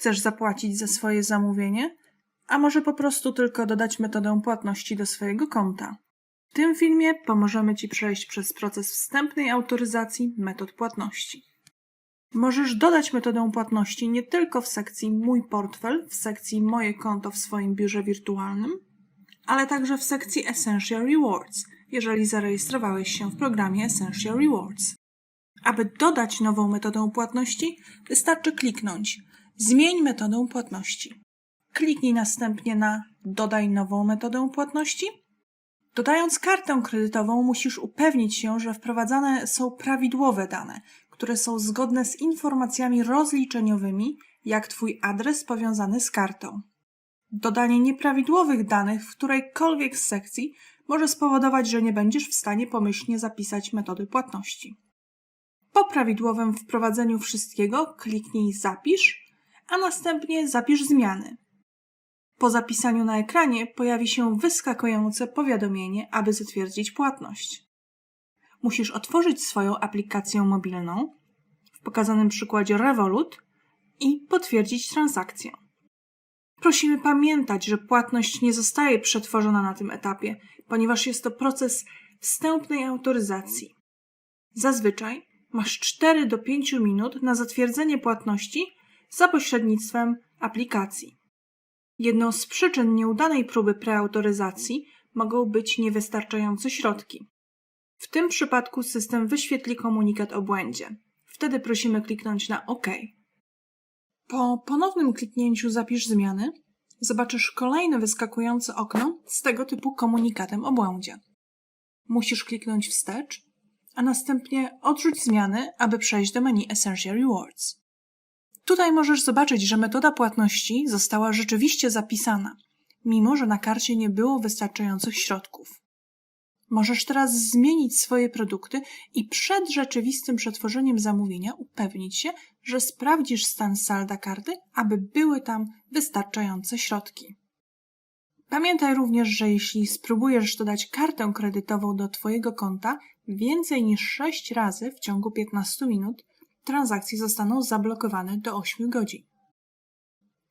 chcesz zapłacić za swoje zamówienie, a może po prostu tylko dodać metodę płatności do swojego konta. W tym filmie pomożemy Ci przejść przez proces wstępnej autoryzacji metod płatności. Możesz dodać metodę płatności nie tylko w sekcji Mój portfel, w sekcji Moje konto w swoim biurze wirtualnym, ale także w sekcji Essential Rewards, jeżeli zarejestrowałeś się w programie Essential Rewards. Aby dodać nową metodę płatności, wystarczy kliknąć Zmień metodę płatności. Kliknij następnie na Dodaj nową metodę płatności. Dodając kartę kredytową, musisz upewnić się, że wprowadzane są prawidłowe dane, które są zgodne z informacjami rozliczeniowymi, jak Twój adres powiązany z kartą. Dodanie nieprawidłowych danych w którejkolwiek z sekcji może spowodować, że nie będziesz w stanie pomyślnie zapisać metody płatności. Po prawidłowym wprowadzeniu wszystkiego kliknij Zapisz, a następnie zapisz zmiany. Po zapisaniu na ekranie pojawi się wyskakujące powiadomienie, aby zatwierdzić płatność. Musisz otworzyć swoją aplikację mobilną, w pokazanym przykładzie Revolut, i potwierdzić transakcję. Prosimy pamiętać, że płatność nie zostaje przetworzona na tym etapie, ponieważ jest to proces wstępnej autoryzacji. Zazwyczaj masz 4 do 5 minut na zatwierdzenie płatności za pośrednictwem aplikacji. Jedną z przyczyn nieudanej próby preautoryzacji mogą być niewystarczające środki. W tym przypadku system wyświetli komunikat o błędzie. Wtedy prosimy kliknąć na OK. Po ponownym kliknięciu Zapisz zmiany zobaczysz kolejne wyskakujące okno z tego typu komunikatem o błędzie. Musisz kliknąć wstecz, a następnie odrzuć zmiany, aby przejść do menu Essential Rewards. Tutaj możesz zobaczyć, że metoda płatności została rzeczywiście zapisana, mimo że na karcie nie było wystarczających środków. Możesz teraz zmienić swoje produkty i przed rzeczywistym przetworzeniem zamówienia upewnić się, że sprawdzisz stan salda karty, aby były tam wystarczające środki. Pamiętaj również, że jeśli spróbujesz dodać kartę kredytową do Twojego konta więcej niż 6 razy w ciągu 15 minut, transakcje zostaną zablokowane do 8 godzin.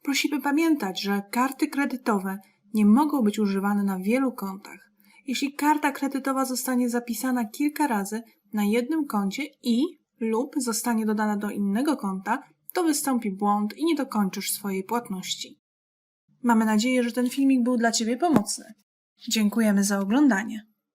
Prosimy pamiętać, że karty kredytowe nie mogą być używane na wielu kontach. Jeśli karta kredytowa zostanie zapisana kilka razy na jednym koncie i lub zostanie dodana do innego konta, to wystąpi błąd i nie dokończysz swojej płatności. Mamy nadzieję, że ten filmik był dla Ciebie pomocny. Dziękujemy za oglądanie.